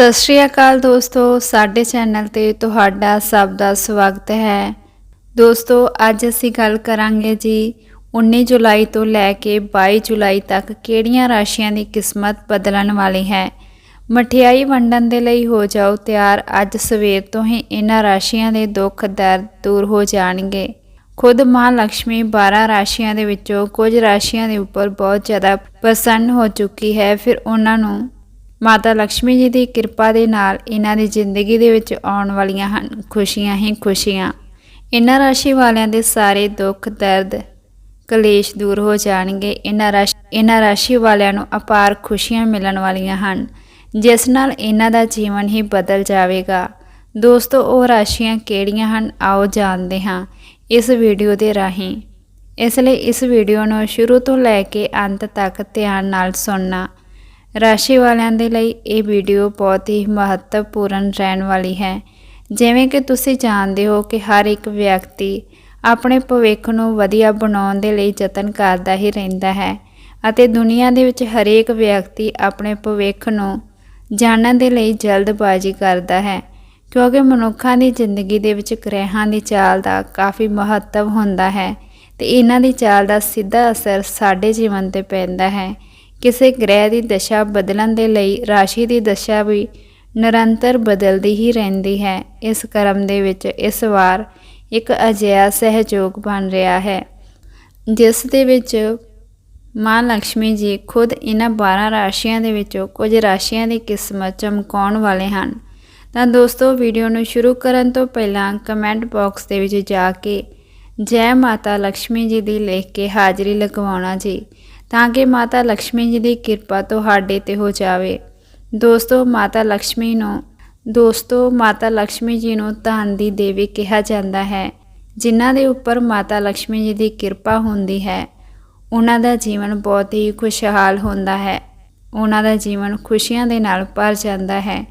ਸਤਿ ਸ਼੍ਰੀ ਅਕਾਲ ਦੋਸਤੋ, ਸਾਡੇ ਚੈਨਲ ਤੇ ਤੁਹਾਡਾ ਸਭ ਦਾ ਸਵਾਗਤ ਹੈ। ਦੋਸਤੋ, ਅੱਜ ਅਸੀਂ ਗੱਲ ਕਰਾਂਗੇ ਜੀ 19 ਜੁਲਾਈ ਤੋਂ ਲੈ ਕੇ 22 ਜੁਲਾਈ ਤੱਕ ਕਿਹੜੀਆਂ ਰਾਸ਼ੀਆਂ ਦੀ ਕਿਸਮਤ ਬਦਲਣ ਵਾਲੀ ਹੈ। ਮਠਿਆਈ ਵੰਡਣ ਦੇ ਲਈ ਹੋ ਜਾਓ ਤਿਆਰ, ਅੱਜ ਸਵੇਰ ਤੋਂ ਹੀ ਇਹਨਾਂ ਰਾਸ਼ੀਆਂ ਦੇ ਦੁੱਖ, ਦਰਦ ਦੂਰ ਹੋ ਜਾਣਗੇ। ਖੁਦ ਮਾਂ ਲక్ష్ਮੀ 12 ਰਾਸ਼ੀਆਂ ਦੇ ਵਿੱਚੋਂ ਕੁਝ ਰਾਸ਼ੀਆਂ ਦੇ ਉੱਪਰ ਬਹੁਤ ਜ਼ਿਆਦਾ ਪ੍ਰਸੰਨ ਹੋ ਚੁੱਕੀ ਹੈ, ਫਿਰ ਉਹਨਾਂ ਨੂੰ ਮਾਤਾ ਲక్ష్ਮੀ ਜੀ ਦੀ ਕਿਰਪਾ ਦੇ ਨਾਲ ਇਹਨਾਂ ਦੀ ਜ਼ਿੰਦਗੀ ਦੇ ਵਿੱਚ ਆਉਣ ਵਾਲੀਆਂ ਹਨ। ਖੁਸ਼ੀਆਂ ਹੀ ਖੁਸ਼ੀਆਂ। ਇਹਨਾਂ ਰਾਸ਼ੀ ਵਾਲਿਆਂ ਦੇ ਸਾਰੇ ਦੁੱਖ, ਦਰਦ, ਕਲੇਸ਼ ਦੂਰ ਹੋ ਜਾਣਗੇ। ਇਹਨਾਂ ਰਾਸ਼ੀ ਇਹਨਾਂ ਰਾਸ਼ੀ ਵਾਲਿਆਂ ਨੂੰ ਅਪਾਰ ਖੁਸ਼ੀਆਂ ਮਿਲਣ ਵਾਲੀਆਂ ਹਨ। ਜਿਸ ਨਾਲ ਇਹਨਾਂ ਦਾ ਜੀਵਨ ਹੀ ਬਦਲ ਜਾਵੇਗਾ। ਦੋਸਤੋ, ਉਹ ਰਾਸ਼ੀਆਂ ਕਿਹੜੀਆਂ ਹਨ? ਆਓ ਜਾਣਦੇ ਹਾਂ ਇਸ ਵੀਡੀਓ ਦੇ ਰਾਹੀਂ। ਇਸ ਲਈ ਇਸ ਵੀਡੀਓ ਨੂੰ ਸ਼ੁਰੂ ਤੋਂ ਲੈ ਕੇ ਅੰਤ ਤੱਕ ਧਿਆਨ ਨਾਲ ਸੁਣਨਾ। ਰਾਸ਼ੀ ਵਾਲਿਆਂ ਦੇ ਲਈ ਇਹ ਵੀਡੀਓ ਬਹੁਤ ਹੀ ਮਹੱਤਵਪੂਰਨ ਰਹਿਣ ਵਾਲੀ ਹੈ। ਜਿਵੇਂ ਕਿ ਤੁਸੀਂ ਜਾਣਦੇ ਹੋ ਕਿ ਹਰ ਇੱਕ ਵਿਅਕਤੀ ਆਪਣੇ ਭਵਿੱਖ ਨੂੰ ਵਧੀਆ ਬਣਾਉਣ ਦੇ ਲਈ ਯਤਨ ਕਰਦਾ ਹੀ ਰਹਿੰਦਾ ਹੈ ਅਤੇ ਦੁਨੀਆ ਦੇ ਵਿੱਚ ਹਰੇਕ ਵਿਅਕਤੀ ਆਪਣੇ ਭਵਿੱਖ ਨੂੰ ਜਾਣਨ ਦੇ ਲਈ ਜਲਦਬਾਜ਼ੀ ਕਰਦਾ ਹੈ, ਕਿਉਂਕਿ ਮਨੁੱਖਾਂ ਦੀ ਜ਼ਿੰਦਗੀ ਦੇ ਵਿੱਚ ਗ੍ਰਹਿਾਂ ਦੀ ਚਾਲ ਦਾ ਕਾਫੀ ਮਹੱਤਵ ਹੁੰਦਾ ਹੈ ਤੇ ਇਹਨਾਂ ਦੀ ਚਾਲ ਦਾ ਸਿੱਧਾ ਅਸਰ ਸਾਡੇ ਜੀਵਨ ਤੇ ਪੈਂਦਾ ਹੈ। ਕਿਸੇ ਗ੍ਰਹਿ ਦੀ ਦਸ਼ਾ ਬਦਲਣ ਦੇ ਲਈ ਰਾਸ਼ੀ ਦੀ ਦਸ਼ਾ ਵੀ ਨਿਰੰਤਰ ਬਦਲਦੀ ਹੀ ਰਹਿੰਦੀ ਹੈ। ਇਸ ਕਰਮ ਦੇ ਵਿੱਚ ਇਸ ਵਾਰ ਇੱਕ ਅਜਿਹਾ ਸਹਿਯੋਗ ਬਣ ਰਿਹਾ ਹੈ, ਜਿਸ ਦੇ ਵਿੱਚ ਮਾਂ ਲక్ష్ਮੀ ਜੀ ਖੁਦ ਇਹਨਾਂ 12 ਰਾਸ਼ੀਆਂ ਦੇ ਵਿੱਚੋਂ ਕੁਝ ਰਾਸ਼ੀਆਂ ਦੀ ਕਿਸਮਤ ਚਮਕਾਉਣ ਵਾਲੇ ਹਨ। ਤਾਂ ਦੋਸਤੋ, ਵੀਡੀਓ ਨੂੰ ਸ਼ੁਰੂ ਕਰਨ ਤੋਂ ਪਹਿਲਾਂ ਕਮੈਂਟ ਬਾਕਸ ਦੇ ਵਿੱਚ ਜਾ ਕੇ ਜੈ ਮਾਤਾ ਲక్ష్ਮੀ ਜੀ ਦੀ ਲਿਖ ਕੇ ਹਾਜ਼ਰੀ ਲਗਵਾਉਣਾ ਜੀ। ਤਾਂ ਕਿ ਮਾਤਾ ਲక్ష్ਮੀ ਜੀ ਦੀ ਕਿਰਪਾ ਤੁਹਾਡੇ ਤੇ ਹੋ ਜਾਵੇ। ਦੋਸਤੋ, ਮਾਤਾ ਲక్ష్ਮੀ ਨੂੰ, ਦੋਸਤੋ, ਮਾਤਾ ਲక్ష్ਮੀ ਜੀ ਨੂੰ ਧਨ ਦੀ ਦੇਵੀ ਕਿਹਾ ਜਾਂਦਾ ਹੈ, ਜਿਨ੍ਹਾਂ ਦੇ ਉੱਪਰ ਮਾਤਾ ਲక్ష్ਮੀ ਜੀ ਦੀ ਕਿਰਪਾ ਹੁੰਦੀ ਹੈ। ਉਹਨਾਂ ਦਾ ਜੀਵਨ ਬਹੁਤ ਹੀ ਖੁਸ਼ਹਾਲ ਹੁੰਦਾ ਹੈ। ਉਹਨਾਂ ਦਾ ਜੀਵਨ ਖੁਸ਼ੀਆਂ ਦੇ ਨਾਲ ਭਰ ਜਾਂਦਾ ਹੈ।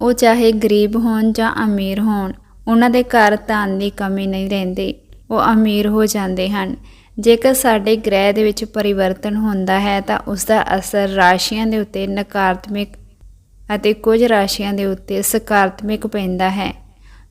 ਉਹ ਚਾਹੇ ਗਰੀਬ ਹੋਣ ਜਾਂ ਅਮੀਰ ਹੋਣ, ਉਹਨਾਂ ਦੇ ਘਰ ਧਨ ਦੀ ਕਮੀ ਨਹੀਂ ਰਹਿੰਦੀ। ਉਹ ਅਮੀਰ ਹੋ ਜਾਂਦੇ ਹਨ। ਜੇਕਰ ਸਾਡੇ ਗ੍ਰਹਿ ਦੇ ਵਿੱਚ ਪਰਿਵਰਤਨ ਹੁੰਦਾ ਹੈ ਤਾਂ ਉਸ ਦਾ ਅਸਰ ਰਾਸ਼ੀਆਂ ਦੇ ਉੱਤੇ ਨਕਾਰਾਤਮਕ ਅਤੇ ਕੁਝ ਰਾਸ਼ੀਆਂ ਦੇ ਉੱਤੇ ਸਕਾਰਾਤਮਕ ਪੈਂਦਾ ਹੈ।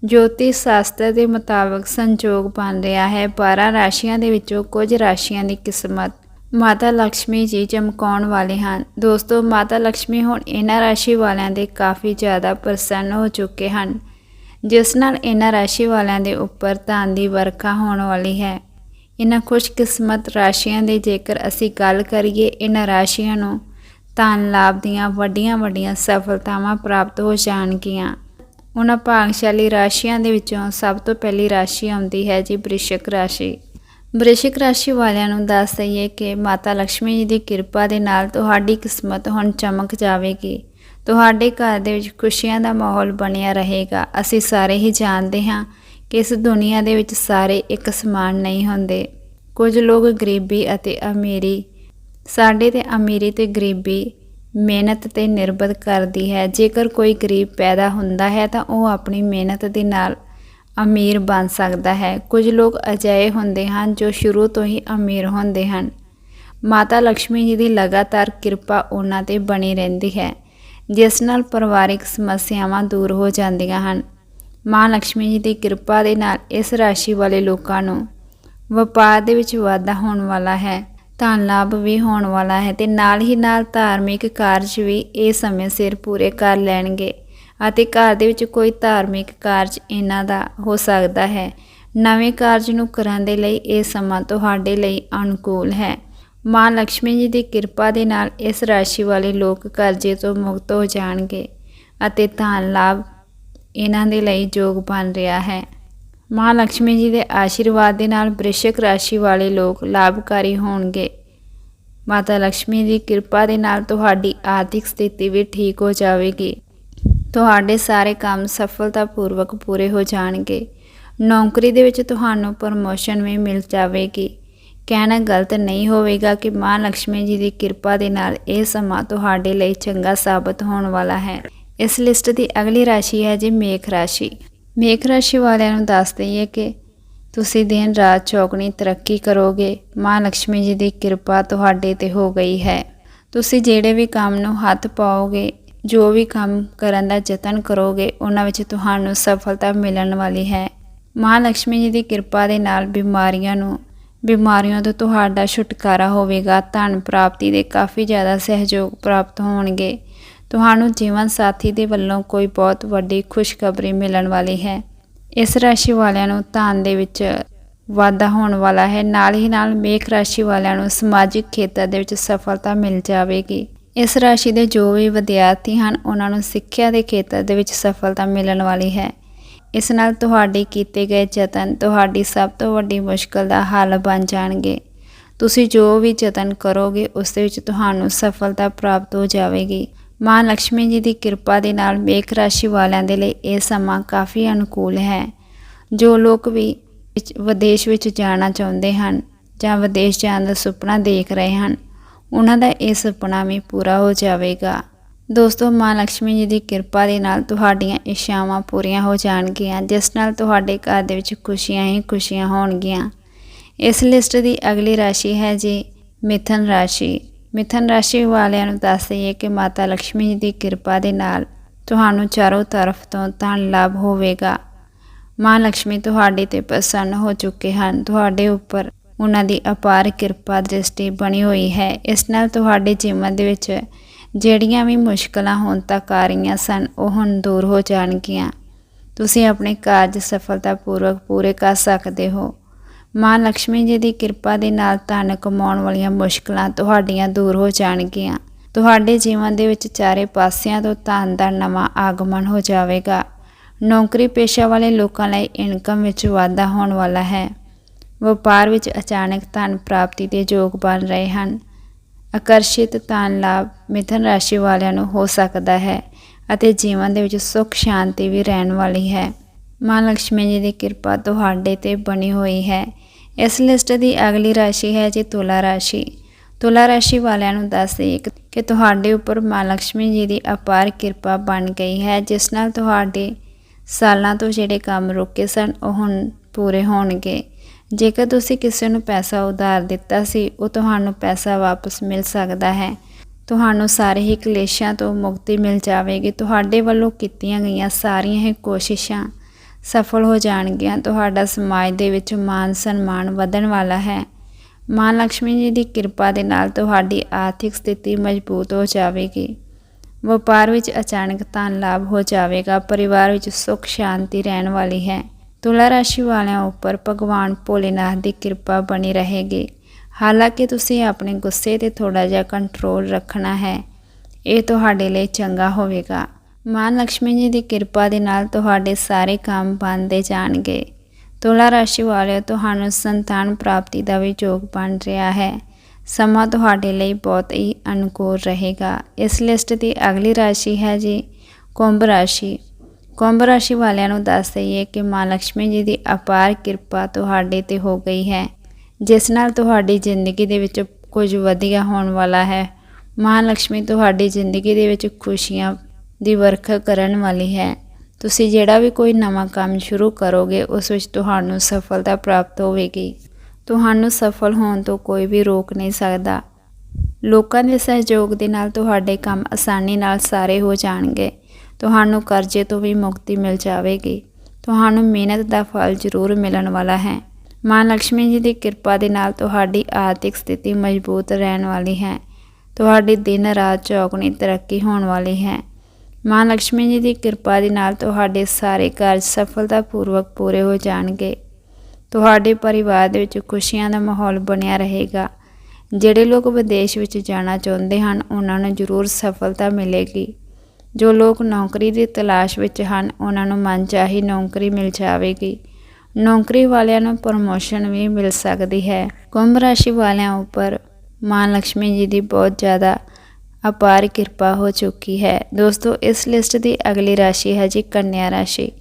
ਜੋਤਿਸ਼ ਸ਼ਾਸਤਰ ਦੇ ਮੁਤਾਬਕ ਸੰਯੋਗ ਬਣ ਰਿਹਾ ਹੈ 12 ਰਾਸ਼ੀਆਂ ਦੇ ਵਿੱਚੋਂ ਕੁਝ ਰਾਸ਼ੀਆਂ ਦੀ ਕਿਸਮਤ ਮਾਤਾ ਲక్ష్ਮੀ ਜੀ ਚਮਕਾਉਣ ਵਾਲੇ ਹਨ। ਦੋਸਤੋ, ਮਾਤਾ ਲక్ష్ਮੀ ਹੁਣ ਇਹਨਾਂ ਰਾਸ਼ੀ ਵਾਲਿਆਂ ਦੇ ਕਾਫੀ ਜ਼ਿਆਦਾ ਪ੍ਰਸੰਨ ਹੋ ਚੁੱਕੇ ਹਨ, ਜਿਸ ਨਾਲ ਇਹਨਾਂ ਰਾਸ਼ੀ ਵਾਲਿਆਂ ਦੇ ਉੱਪਰ ਧਨ ਦੀ ਵਰਖਾ ਹੋਣ ਵਾਲੀ ਹੈ। ਇਹਨਾਂ ਖੁਸ਼ਕਿਸਮਤ ਰਾਸ਼ੀਆਂ ਦੇ ਜੇਕਰ ਅਸੀਂ ਗੱਲ ਕਰੀਏ ਇਹਨਾਂ ਰਾਸ਼ੀਆਂ ਨੂੰ, ਧਨ ਲਾਭ ਦੀਆਂ ਵੱਡੀਆਂ ਵੱਡੀਆਂ ਸਫਲਤਾਵਾਂ ਪ੍ਰਾਪਤ ਹੋ ਜਾਣਗੀਆਂ। ਉਹਨਾਂ ਭਾਗਸ਼ਾਲੀ ਰਾਸ਼ੀਆਂ ਦੇ ਵਿੱਚੋਂ ਸਭ ਤੋਂ ਪਹਿਲੀ ਰਾਸ਼ੀ ਆਉਂਦੀ ਹੈ ਜੀ ਬ੍ਰਿਸ਼ਕ ਰਾਸ਼ੀ। ਬ੍ਰਿਸ਼ਕ ਰਾਸ਼ੀ ਵਾਲਿਆਂ ਨੂੰ ਦੱਸ ਦਈਏ ਕਿ ਮਾਤਾ ਲక్ష్ਮੀ ਜੀ ਦੀ ਕਿਰਪਾ ਦੇ ਨਾਲ ਤੁਹਾਡੀ ਕਿਸਮਤ ਹੁਣ ਚਮਕ ਜਾਵੇਗੀ। ਤੁਹਾਡੇ ਘਰ ਦੇ ਵਿੱਚ ਖੁਸ਼ੀਆਂ ਦਾ ਮਾਹੌਲ ਬਣਿਆ ਰਹੇਗਾ। ਅਸੀਂ ਸਾਰੇ ਹੀ ਜਾਣਦੇ ਹਾਂ ਇਸ ਦੁਨੀਆ ਦੇ ਵਿੱਚ ਸਾਰੇ ਇੱਕ ਸਮਾਨ ਨਹੀਂ ਹੁੰਦੇ। ਕੁਝ ਲੋਕ ਗਰੀਬੀ ਅਤੇ ਅਮੀਰੀ, ਸਾਡੇ ਤੇ ਅਮੀਰੀ ਤੇ ਗਰੀਬੀ ਮਿਹਨਤ ਤੇ ਨਿਰਭਰ ਕਰਦੀ ਹੈ। ਜੇਕਰ ਕੋਈ ਗਰੀਬ ਪੈਦਾ ਹੁੰਦਾ ਹੈ ਤਾਂ ਉਹ ਆਪਣੀ ਮਿਹਨਤ ਦੇ ਨਾਲ ਅਮੀਰ ਬਣ ਸਕਦਾ ਹੈ। ਕੁਝ ਲੋਕ ਅਜਿਹੇ ਹੁੰਦੇ ਹਨ ਜੋ ਸ਼ੁਰੂ ਤੋਂ ਹੀ ਅਮੀਰ ਹੁੰਦੇ ਹਨ। ਮਾਤਾ ਲక్ష్ਮੀ ਜੀ ਦੀ ਲਗਾਤਾਰ ਕਿਰਪਾ ਉਹਨਾਂ ਤੇ ਬਣੀ ਰਹਿੰਦੀ ਹੈ, ਜਿਸ ਨਾਲ ਪਰਿਵਾਰਿਕ ਸਮੱਸਿਆਵਾਂ ਦੂਰ ਹੋ ਜਾਂਦੀਆਂ ਹਨ। ਮਾਂ ਲక్ష్ਮੀ ਜੀ ਦੀ ਕਿਰਪਾ ਦੇ ਨਾਲ ਇਸ ਰਾਸ਼ੀ ਵਾਲੇ ਲੋਕਾਂ ਨੂੰ ਵਪਾਰ ਦੇ ਵਿੱਚ ਵਾਧਾ ਹੋਣ ਵਾਲਾ ਹੈ, ਧਨ ਲਾਭ ਵੀ ਹੋਣ ਵਾਲਾ ਹੈ ਤੇ ਨਾਲ ਹੀ ਨਾਲ ਧਾਰਮਿਕ ਕਾਰਜ ਵੀ ਇਹ ਸਮੇਂ ਸਿਰ ਪੂਰੇ ਕਰ ਲੈਣਗੇ ਅਤੇ ਘਰ ਦੇ ਵਿੱਚ ਕੋਈ ਧਾਰਮਿਕ ਕਾਰਜ ਇਹਨਾਂ ਦਾ ਹੋ ਸਕਦਾ ਹੈ। ਨਵੇਂ ਕਾਰਜ ਨੂੰ ਕਰਨ ਦੇ ਲਈ ਇਹ ਸਮਾਂ ਤੁਹਾਡੇ ਲਈ ਅਨੁਕੂਲ ਹੈ। ਮਾਂ ਲక్ష్ਮੀ ਜੀ ਦੀ ਕਿਰਪਾ ਦੇ ਨਾਲ ਇਸ ਰਾਸ਼ੀ ਵਾਲੇ ਲੋਕ ਕਰਜ਼ੇ ਤੋਂ ਮੁਕਤ ਹੋ ਜਾਣਗੇ ਅਤੇ ਧਨ ਲਾਭ ਇਹਨਾਂ ਦੇ ਲਈ ਯੋਗ ਬਣ ਰਿਹਾ ਹੈ। ਮਾਂ ਲక్ష్ਮੀ ਜੀ ਦੇ ਆਸ਼ੀਰਵਾਦ ਦੇ ਨਾਲ ਬ੍ਰਿਸ਼ਕ ਰਾਸ਼ੀ ਵਾਲੇ ਲੋਕ ਲਾਭਕਾਰੀ ਹੋਣਗੇ। ਮਾਤਾ ਲక్ష్ਮੀ ਦੀ ਕਿਰਪਾ ਦੇ ਨਾਲ ਤੁਹਾਡੀ ਆਰਥਿਕ ਸਥਿਤੀ ਵੀ ਠੀਕ ਹੋ ਜਾਵੇਗੀ। ਤੁਹਾਡੇ ਸਾਰੇ ਕੰਮ ਸਫਲਤਾਪੂਰਵਕ ਪੂਰੇ ਹੋ ਜਾਣਗੇ। ਨੌਕਰੀ ਦੇ ਵਿੱਚ ਤੁਹਾਨੂੰ ਪ੍ਰਮੋਸ਼ਨ ਵੀ ਮਿਲ ਜਾਵੇਗੀ। ਕਹਿਣਾ ਗਲਤ ਨਹੀਂ ਹੋਵੇਗਾ ਕਿ ਮਾਂ ਲక్ష్ਮੀ ਜੀ ਦੀ ਕਿਰਪਾ ਦੇ ਨਾਲ ਇਹ ਸਮਾਂ ਤੁਹਾਡੇ ਲਈ ਚੰਗਾ ਸਾਬਤ ਹੋਣ ਵਾਲਾ ਹੈ। ਇਸ ਲਿਸਟ ਦੀ ਅਗਲੀ ਰਾਸ਼ੀ ਹੈ ਜੀ ਮੇਖ ਰਾਸ਼ੀ। ਮੇਖ ਰਾਸ਼ੀ ਵਾਲਿਆਂ ਨੂੰ ਦੱਸ ਦਈਏ ਕਿ ਤੁਸੀਂ ਦਿਨ ਰਾਤ ਚੌਕਣੀ ਤਰੱਕੀ ਕਰੋਗੇ, ਮਾਂ ਲక్ష్ਮੀ ਜੀ ਦੀ ਕਿਰਪਾ ਤੁਹਾਡੇ ਤੇ ਹੋ ਗਈ ਹੈ। ਤੁਸੀਂ ਜਿਹੜੇ ਵੀ ਕੰਮ ਨੂੰ ਹੱਥ ਪਾਓਗੇ, ਜੋ ਵੀ ਕੰਮ ਕਰਨ ਦਾ ਯਤਨ ਕਰੋਗੇ, ਉਹਨਾਂ ਵਿੱਚ ਤੁਹਾਨੂੰ ਸਫਲਤਾ ਮਿਲਣ ਵਾਲੀ ਹੈ। ਮਾਂ ਲక్ష్ਮੀ ਜੀ ਦੀ ਕਿਰਪਾ ਦੇ ਨਾਲ ਬਿਮਾਰੀਆਂ ਨੂੰ, ਬਿਮਾਰੀਆਂ ਤੋਂ ਤੁਹਾਡਾ ਛੁਟਕਾਰਾ ਹੋਵੇਗਾ, ਧਨ ਪ੍ਰਾਪਤੀ ਦੇ ਕਾਫੀ ਜ਼ਿਆਦਾ ਸਹਿਯੋਗ ਪ੍ਰਾਪਤ ਹੋਣਗੇ। ਤੁਹਾਨੂੰ ਜੀਵਨ ਸਾਥੀ ਦੇ ਵੱਲੋਂ ਕੋਈ ਬਹੁਤ ਵੱਡੀ ਖੁਸ਼ਖਬਰੀ ਮਿਲਣ ਵਾਲੀ ਹੈ। ਇਸ ਰਾਸ਼ੀ ਵਾਲਿਆਂ ਨੂੰ ਧਨ ਦੇ ਵਿੱਚ ਵਾਧਾ ਹੋਣ ਵਾਲਾ ਹੈ। ਨਾਲ ਹੀ ਨਾਲ ਮੇਖ ਰਾਸ਼ੀ ਵਾਲਿਆਂ ਨੂੰ ਸਮਾਜਿਕ ਖੇਤਰ ਦੇ ਵਿੱਚ ਸਫਲਤਾ ਮਿਲ ਜਾਵੇਗੀ। ਇਸ ਰਾਸ਼ੀ ਦੇ ਜੋ ਵੀ ਵਿਦਿਆਰਥੀ ਹਨ, ਉਹਨਾਂ ਨੂੰ ਸਿੱਖਿਆ ਦੇ ਖੇਤਰ ਦੇ ਵਿੱਚ ਸਫਲਤਾ ਮਿਲਣ ਵਾਲੀ ਹੈ। ਇਸ ਨਾਲ ਤੁਹਾਡੇ ਕੀਤੇ ਗਏ ਯਤਨ ਤੁਹਾਡੀ ਸਭ ਤੋਂ ਵੱਡੀ ਮੁਸ਼ਕਲ ਦਾ ਹੱਲ ਬਣ ਜਾਣਗੇ। ਤੁਸੀਂ ਜੋ ਵੀ ਯਤਨ ਕਰੋਗੇ, ਉਸ ਦੇ ਵਿੱਚ ਤੁਹਾਨੂੰ ਸਫਲਤਾ ਪ੍ਰਾਪਤ ਹੋ ਜਾਵੇਗੀ। ਮਾਂ ਲక్ష్ਮੀ ਜੀ ਦੀ ਕਿਰਪਾ ਦੇ ਨਾਲ ਮੇਕ ਰਾਸ਼ੀ ਵਾਲਿਆਂ ਦੇ ਲਈ ਇਹ ਸਮਾਂ ਕਾਫੀ ਅਨੁਕੂਲ ਹੈ। ਜੋ ਲੋਕ ਵੀ ਵਿਦੇਸ਼ ਵਿੱਚ ਜਾਣਾ ਚਾਹੁੰਦੇ ਹਨ ਜਾਂ ਵਿਦੇਸ਼ ਜਾਣ ਦਾ ਸੁਪਨਾ ਦੇਖ ਰਹੇ ਹਨ, ਉਹਨਾਂ ਦਾ ਇਹ ਸੁਪਨਾ ਵੀ ਪੂਰਾ ਹੋ ਜਾਵੇਗਾ। ਦੋਸਤੋ, ਮਾਂ ਲక్ష్ਮੀ ਜੀ ਦੀ ਕਿਰਪਾ ਦੇ ਨਾਲ ਤੁਹਾਡੀਆਂ ਇਸ਼ਾਵਾਂ ਪੂਰੀਆਂ ਹੋ ਜਾਣਗੀਆਂ, ਜਿਸ ਨਾਲ ਤੁਹਾਡੇ ਘਰ ਦੇ ਵਿੱਚ ਖੁਸ਼ੀਆਂ ਹੀ ਖੁਸ਼ੀਆਂ ਹੋਣਗੀਆਂ। ਇਸ ਲਿਸਟ ਦੀ ਅਗਲੀ ਰਾਸ਼ੀ ਹੈ ਜੀ ਮਿਥਨ ਰਾਸ਼ੀ। ਮਿਥਨ ਰਾਸ਼ੀ ਵਾਲਿਆਂ ਨੂੰ ਦੱਸ ਦਈਏ ਕਿ ਮਾਤਾ ਲక్ష్ਮੀ ਜੀ ਦੀ ਕਿਰਪਾ ਦੇ ਨਾਲ ਤੁਹਾਨੂੰ ਚਾਰੋਂ ਤਰਫ ਤੋਂ ਧਨ ਲਾਭ ਹੋਵੇਗਾ। ਮਾਂ ਲక్ష్ਮੀ ਤੁਹਾਡੇ ਤੇ ਪ੍ਰਸੰਨ ਹੋ ਚੁੱਕੇ ਹਨ। ਤੁਹਾਡੇ ਉੱਪਰ ਉਹਨਾਂ ਦੀ ਅਪਾਰ ਕਿਰਪਾ ਦ੍ਰਿਸ਼ਟੀ ਬਣੀ ਹੋਈ ਹੈ। ਇਸ ਨਾਲ ਤੁਹਾਡੇ ਜੀਵਨ ਦੇ ਵਿੱਚ ਜਿਹੜੀਆਂ ਵੀ ਮੁਸ਼ਕਲਾਂ ਹੁਣ ਤੱਕ ਆ ਰਹੀਆਂ ਸਨ, ਉਹ ਹੁਣ ਦੂਰ ਹੋ ਜਾਣਗੀਆਂ। ਤੁਸੀਂ ਆਪਣੇ ਕਾਰਜ ਸਫਲਤਾਪੂਰਵਕ ਪੂਰੇ ਕਰ ਸਕਦੇ ਹੋ। ਮਾਂ ਲక్ష్ਮੀ ਜੀ ਦੀ ਕਿਰਪਾ ਦੇ ਨਾਲ ਧਨ ਕਮਾਉਣ ਵਾਲੀਆਂ ਮੁਸ਼ਕਲਾਂ ਤੁਹਾਡੀਆਂ ਦੂਰ ਹੋ ਜਾਣਗੀਆਂ। ਤੁਹਾਡੇ ਜੀਵਨ ਦੇ ਵਿੱਚ ਚਾਰੇ ਪਾਸਿਆਂ ਤੋਂ ਧਨ ਦਾ ਨਵਾਂ ਆਗਮਨ ਹੋ ਜਾਵੇਗਾ। ਨੌਕਰੀ ਪੇਸ਼ਾ ਵਾਲੇ ਲੋਕਾਂ ਲਈ ਇਨਕਮ ਵਿੱਚ ਵਾਧਾ ਹੋਣ ਵਾਲਾ ਹੈ। ਵਪਾਰ ਵਿੱਚ ਅਚਾਨਕ ਧਨ ਪ੍ਰਾਪਤੀ ਦੇ ਯੋਗ ਬਣ ਰਹੇ ਹਨ। ਆਕਰਸ਼ਿਤ ਧਨ ਲਾਭ ਮਿਥਨ ਰਾਸ਼ੀ ਵਾਲਿਆਂ ਨੂੰ ਹੋ ਸਕਦਾ ਹੈ ਅਤੇ ਜੀਵਨ ਦੇ ਵਿੱਚ ਸੁੱਖ, ਸ਼ਾਂਤੀ ਵੀ ਰਹਿਣ ਵਾਲੀ ਹੈ। ਮਾਂ ਲక్ష్ਮੀ ਜੀ ਦੀ ਕਿਰਪਾ ਤੁਹਾਡੇ ਤੇ ਬਣੀ ਹੋਈ ਹੈ। ਇਸ ਲਿਸਟ ਦੀ ਅਗਲੀ ਰਾਸ਼ੀ ਹੈ ਜੀ ਤੁਲਾ ਰਾਸ਼ੀ। ਤੁਲਾ ਰਾਸ਼ੀ ਵਾਲਿਆਂ ਨੂੰ ਦੱਸ ਦਈਏ ਕਿ- ਕਿ ਤੁਹਾਡੇ ਉੱਪਰ ਮਾਂ ਲక్ష్ਮੀ ਜੀ ਦੀ ਅਪਾਰ ਕਿਰਪਾ ਬਣ ਗਈ ਹੈ, ਜਿਸ ਨਾਲ ਤੁਹਾਡੇ ਸਾਲਾਂ ਤੋਂ ਜਿਹੜੇ ਕੰਮ ਰੁਕੇ ਸਨ, ਉਹ ਹੁਣ ਪੂਰੇ ਹੋਣਗੇ। ਜੇਕਰ ਤੁਸੀਂ ਕਿਸੇ ਨੂੰ ਪੈਸਾ ਉਧਾਰ ਦਿੱਤਾ ਸੀ, ਉਹ ਤੁਹਾਨੂੰ ਪੈਸਾ ਵਾਪਸ ਮਿਲ ਸਕਦਾ ਹੈ। ਤੁਹਾਨੂੰ ਸਾਰੇ ਹੀ ਕਲੇਸ਼ਾਂ ਤੋਂ ਮੁਕਤੀ ਮਿਲ ਜਾਵੇਗੀ। ਤੁਹਾਡੇ ਵੱਲੋਂ ਕੀਤੀਆਂ ਗਈਆਂ ਸਾਰੀਆਂ ਹੀ ਕੋਸ਼ਿਸ਼ਾਂ ਸਫਲ ਹੋ ਜਾਣਗੀਆਂ। ਤੁਹਾਡਾ ਸਮਾਜ ਦੇ ਵਿੱਚ ਮਾਨ ਸਨਮਾਨ ਵਧਣ ਵਾਲਾ ਹੈ। ਮਾਂ ਲక్ష్ਮੀ ਜੀ ਦੀ ਕਿਰਪਾ ਦੇ ਨਾਲ ਤੁਹਾਡੀ ਆਰਥਿਕ ਸਥਿਤੀ ਮਜ਼ਬੂਤ ਹੋ ਜਾਵੇਗੀ। ਵਪਾਰ ਵਿੱਚ ਅਚਾਨਕ ਧਨ ਲਾਭ ਹੋ ਜਾਵੇਗਾ। ਪਰਿਵਾਰ ਵਿੱਚ ਸੁੱਖ, ਸ਼ਾਂਤੀ ਰਹਿਣ ਵਾਲੀ ਹੈ। ਤੁਲਾ ਰਾਸ਼ੀ ਵਾਲਿਆਂ ਉੱਪਰ ਭਗਵਾਨ ਭੋਲੇਨਾਥ ਦੀ ਕਿਰਪਾ ਬਣੀ ਰਹੇਗੀ। ਹਾਲਾਂਕਿ ਤੁਸੀਂ ਆਪਣੇ ਗੁੱਸੇ ਤੇ ਥੋੜਾ ਜਿਹਾ ਕੰਟਰੋਲ ਰੱਖਣਾ ਹੈ। ਇਹ ਤੁਹਾਡੇ ਲਈ ਚੰਗਾ ਹੋਵੇਗਾ। ਮਾਂ ਲక్ష్ਮੀ ਜੀ ਦੀ ਕਿਰਪਾ ਦੇ ਨਾਲ ਤੁਹਾਡੇ ਸਾਰੇ ਕੰਮ ਬਣਦੇ ਜਾਣਗੇ। ਤੁਲਾ ਰਾਸ਼ੀ ਵਾਲੇ ਤੁਹਾਨੂੰ ਸੰਤਾਨ ਪ੍ਰਾਪਤੀ ਦਾ ਵੀ ਯੋਗ ਬਣ ਰਿਹਾ ਹੈ। ਸਮਾਂ ਤੁਹਾਡੇ ਲਈ ਬਹੁਤ ਹੀ ਅਨੁਕੂਲ ਰਹੇਗਾ। ਇਸ ਲਿਸਟ ਦੀ ਅਗਲੀ ਰਾਸ਼ੀ ਹੈ ਜੀ ਕੁੰਭ ਰਾਸ਼ੀ। ਕੁੰਭ ਰਾਸ਼ੀ ਵਾਲਿਆਂ ਨੂੰ ਦੱਸ ਦਈਏ ਕਿ ਮਾਂ ਲక్ష్ਮੀ ਜੀ ਦੀ ਅਪਾਰ ਕਿਰਪਾ ਤੁਹਾਡੇ ਤੇ ਹੋ ਗਈ ਹੈ, ਜਿਸ ਨਾਲ ਤੁਹਾਡੀ ਜ਼ਿੰਦਗੀ ਦੇ ਵਿੱਚ ਕੁਝ ਵਧੀਆ ਹੋਣ ਵਾਲਾ ਹੈ। ਮਾਂ ਲక్ష్ਮੀ ਤੁਹਾਡੀ ਜ਼ਿੰਦਗੀ ਦੇ ਵਿੱਚ ਖੁਸ਼ੀਆਂ ਦੀ ਵਰਖਾ ਕਰਨ ਵਾਲੀ ਹੈ। ਤੁਸੀਂ ਜਿਹੜਾ ਵੀ ਕੋਈ ਨਵਾਂ ਕੰਮ ਸ਼ੁਰੂ ਕਰੋਗੇ, ਉਸ ਵਿੱਚ ਤੁਹਾਨੂੰ ਸਫਲਤਾ ਪ੍ਰਾਪਤ ਹੋਵੇਗੀ। ਤੁਹਾਨੂੰ ਸਫਲ ਹੋਣ ਤੋਂ ਕੋਈ ਵੀ ਰੋਕ ਨਹੀਂ ਸਕਦਾ। ਲੋਕਾਂ ਦੇ ਸਹਿਯੋਗ ਦੇ ਨਾਲ ਤੁਹਾਡੇ ਕੰਮ ਆਸਾਨੀ ਨਾਲ ਸਾਰੇ ਹੋ ਜਾਣਗੇ। ਤੁਹਾਨੂੰ ਕਰਜ਼ੇ ਤੋਂ ਵੀ ਮੁਕਤੀ ਮਿਲ ਜਾਵੇਗੀ। ਤੁਹਾਨੂੰ ਮਿਹਨਤ ਦਾ ਫਲ ਜ਼ਰੂਰ ਮਿਲਣ ਵਾਲਾ ਹੈ। ਮਾਂ ਲక్ష్ਮੀ ਜੀ ਦੀ ਕਿਰਪਾ ਦੇ ਨਾਲ ਤੁਹਾਡੀ ਆਰਥਿਕ ਸਥਿਤੀ ਮਜ਼ਬੂਤ ਰਹਿਣ ਵਾਲੀ ਹੈ। ਤੁਹਾਡੀ ਦਿਨ ਰਾਤ ਚੌਗਣੀ ਤਰੱਕੀ ਹੋਣ ਵਾਲੀ ਹੈ। ਮਾਂ ਲక్ష్ਮੀ ਜੀ ਦੀ ਕਿਰਪਾ ਦੇ ਨਾਲ ਤੁਹਾਡੇ ਸਾਰੇ ਕਾਰਜ ਸਫਲਤਾਪੂਰਵਕ ਪੂਰੇ ਹੋ ਜਾਣਗੇ। ਤੁਹਾਡੇ ਪਰਿਵਾਰ ਦੇ ਵਿੱਚ ਖੁਸ਼ੀਆਂ ਦਾ ਮਾਹੌਲ ਬਣਿਆ ਰਹੇਗਾ। ਜਿਹੜੇ ਲੋਕ ਵਿਦੇਸ਼ ਵਿੱਚ ਜਾਣਾ ਚਾਹੁੰਦੇ ਹਨ, ਉਹਨਾਂ ਨੂੰ ਜ਼ਰੂਰ ਸਫਲਤਾ ਮਿਲੇਗੀ। ਜੋ ਲੋਕ ਨੌਕਰੀ ਦੀ ਤਲਾਸ਼ ਵਿੱਚ ਹਨ, ਉਹਨਾਂ ਨੂੰ ਮਨਚਾਹੀ ਨੌਕਰੀ ਮਿਲ ਜਾਵੇਗੀ। ਨੌਕਰੀ ਵਾਲਿਆਂ ਨੂੰ ਪ੍ਰਮੋਸ਼ਨ ਵੀ ਮਿਲ ਸਕਦੀ ਹੈ। ਕੁੰਭ ਰਾਸ਼ੀ ਵਾਲਿਆਂ ਉੱਪਰ ਮਾਂ ਲక్ష్ਮੀ ਜੀ ਦੀ ਬਹੁਤ ਜ਼ਿਆਦਾ ਅਪਾਰ ਕਿਰਪਾ ਹੋ ਚੁੱਕੀ ਹੈ। ਦੋਸਤੋ, ਇਸ ਲਿਸਟ ਦੀ ਅਗਲੀ ਰਾਸ਼ੀ ਹੈ ਜੀ ਕੰਨਿਆ ਰਾਸ਼ੀ।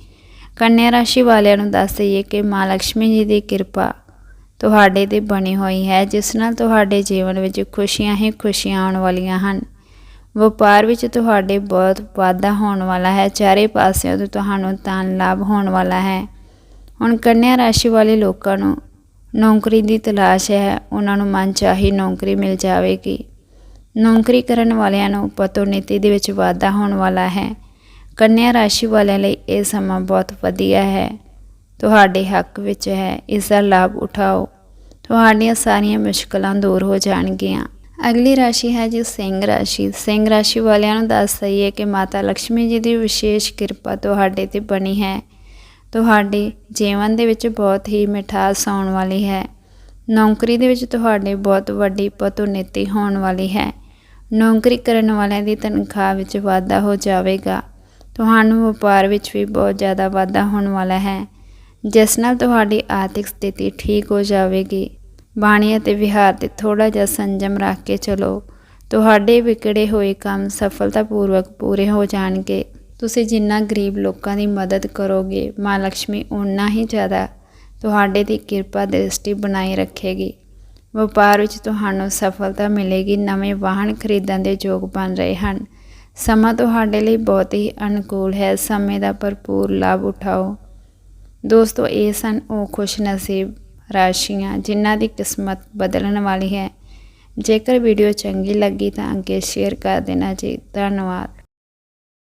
ਕੰਨਿਆ ਰਾਸ਼ੀ ਵਾਲਿਆਂ ਨੂੰ ਦੱਸ ਦਈਏ ਕਿ ਮਾਂ ਲక్ష్ਮੀ ਜੀ ਦੀ ਕਿਰਪਾ ਤੁਹਾਡੇ ਤੇ ਬਣੀ ਹੋਈ ਹੈ, ਜਿਸ ਨਾਲ ਤੁਹਾਡੇ ਜੀਵਨ ਵਿੱਚ ਖੁਸ਼ੀਆਂ ਹੀ ਖੁਸ਼ੀਆਂ ਆਉਣ ਵਾਲੀਆਂ ਹਨ। ਵਪਾਰ ਵਿੱਚ ਤੁਹਾਡੇ ਬਹੁਤ ਵਾਧਾ ਹੋਣ ਵਾਲਾ ਹੈ, ਚਾਰੇ ਪਾਸਿਆਂ ਤੋਂ ਤੁਹਾਨੂੰ ਧਨ ਲਾਭ ਹੋਣ ਵਾਲਾ ਹੈ। ਹੁਣ ਕੰਨਿਆ ਰਾਸ਼ੀ ਵਾਲੇ ਲੋਕਾਂ ਨੂੰ ਨੌਕਰੀ ਦੀ ਤਲਾਸ਼ ਹੈ, ਉਹਨਾਂ ਨੂੰ ਮਨਚਾਹੀ ਨੌਕਰੀ ਮਿਲ ਜਾਵੇਗੀ। ਨੌਕਰੀ ਕਰਨ ਵਾਲਿਆਂ ਨੂੰ ਪਤੋਨਿਤੀ ਦੇ ਵਿੱਚ ਵਾਧਾ ਹੋਣ ਵਾਲਾ ਹੈ। ਕੰਨਿਆ ਰਾਸ਼ੀ ਵਾਲਿਆਂ ਲਈ ਇਹ ਸਮਾਂ ਬਹੁਤ ਵਧੀਆ ਹੈ। ਤੁਹਾਡੇ ਹੱਕ ਵਿੱਚ ਹੈ, ਇਸ ਦਾ ਲਾਭ ਉਠਾਓ। ਤੁਹਾਡੀਆਂ ਸਾਰੀਆਂ ਮੁਸ਼ਕਲਾਂ ਦੂਰ ਹੋ ਜਾਣਗੀਆਂ। ਅਗਲੀ ਰਾਸ਼ੀ ਹੈ ਜੀ ਸਿੰਘ ਰਾਸ਼ੀ। ਸਿੰਘ ਰਾਸ਼ੀ ਵਾਲਿਆਂ ਨੂੰ ਦੱਸ ਦਈਏ ਕਿ ਮਾਤਾ ਲక్ష్ਮੀ ਜੀ ਦੀ ਵਿਸ਼ੇਸ਼ ਕਿਰਪਾ ਤੁਹਾਡੇ ਤੇ ਬਣੀ ਹੈ। ਤੁਹਾਡੇ ਜੀਵਨ ਦੇ ਵਿੱਚ ਬਹੁਤ ਹੀ ਮਿਠਾਸ ਆਉਣ ਵਾਲੀ ਹੈ। ਨੌਕਰੀ ਦੇ ਵਿੱਚ ਤੁਹਾਡੇ ਬਹੁਤ ਵੱਡੀ ਪਤੋਨਿਤੀ ਹੋਣ ਵਾਲੀ ਹੈ। ਨੌਕਰੀ ਕਰਨ ਵਾਲਿਆਂ ਦੀ ਤਨਖਾਹ ਵਿੱਚ ਵਾਧਾ ਹੋ ਜਾਵੇਗਾ। ਤੁਹਾਨੂੰ ਵਪਾਰ ਵਿੱਚ ਵੀ ਬਹੁਤ ਜ਼ਿਆਦਾ ਵਾਧਾ ਹੋਣ ਵਾਲਾ ਹੈ। ਜਿਸ ਨਾਲ ਤੁਹਾਡੀ ਆਰਥਿਕ ਸਥਿਤੀ ਠੀਕ ਹੋ ਜਾਵੇਗੀ। ਬਾਣੀ ਅਤੇ ਵਿਹਾਰ ਤੇ ਥੋੜਾ ਜਿਹਾ ਸੰਜਮ ਰੱਖ ਕੇ ਚਲੋ। ਤੁਹਾਡੇ ਵਿਗੜੇ ਹੋਏ ਕੰਮ ਸਫਲਤਾਪੂਰਵਕ ਪੂਰੇ ਹੋ ਜਾਣਗੇ। ਤੁਸੀਂ ਜਿੰਨਾ ਗਰੀਬ ਲੋਕਾਂ ਦੀ ਮਦਦ ਕਰੋਗੇ ਮਾਂ ਲక్ష్ਮੀ ਉਨਾ ਹੀ ਜ਼ਿਆਦਾ ਤੁਹਾਡੇ ਦੀ ਕਿਰਪਾ ਦ੍ਰਿਸ਼ਟੀ ਬਣਾਈ ਰੱਖੇਗੀ। ਵਪਾਰ ਵਿੱਚ ਤੁਹਾਨੂੰ ਸਫਲਤਾ ਮਿਲੇਗੀ, ਨਵੇਂ ਵਾਹਨ ਖਰੀਦਣ ਦੇ ਯੋਗ ਬਣ ਰਹੇ ਹਨ। ਸਮਾਂ ਤੁਹਾਡੇ ਲਈ ਬਹੁਤ ਹੀ ਅਨੁਕੂਲ ਹੈ, ਸਮੇਂ ਦਾ ਭਰਪੂਰ ਲਾਭ ਉਠਾਓ। ਦੋਸਤੋ, ਇਹ ਸਨ ਉਹ ਖੁਸ਼ ਨਸੀਬ ਰਾਸ਼ੀਆਂ ਜਿਨ੍ਹਾਂ ਦੀ ਕਿਸਮਤ ਬਦਲਣ ਵਾਲੀ ਹੈ। ਜੇਕਰ ਵੀਡੀਓ ਚੰਗੀ ਲੱਗੀ ਤਾਂ ਅੱਗੇ ਸ਼ੇਅਰ ਕਰ ਦੇਣਾ ਜੀ। ਧੰਨਵਾਦ।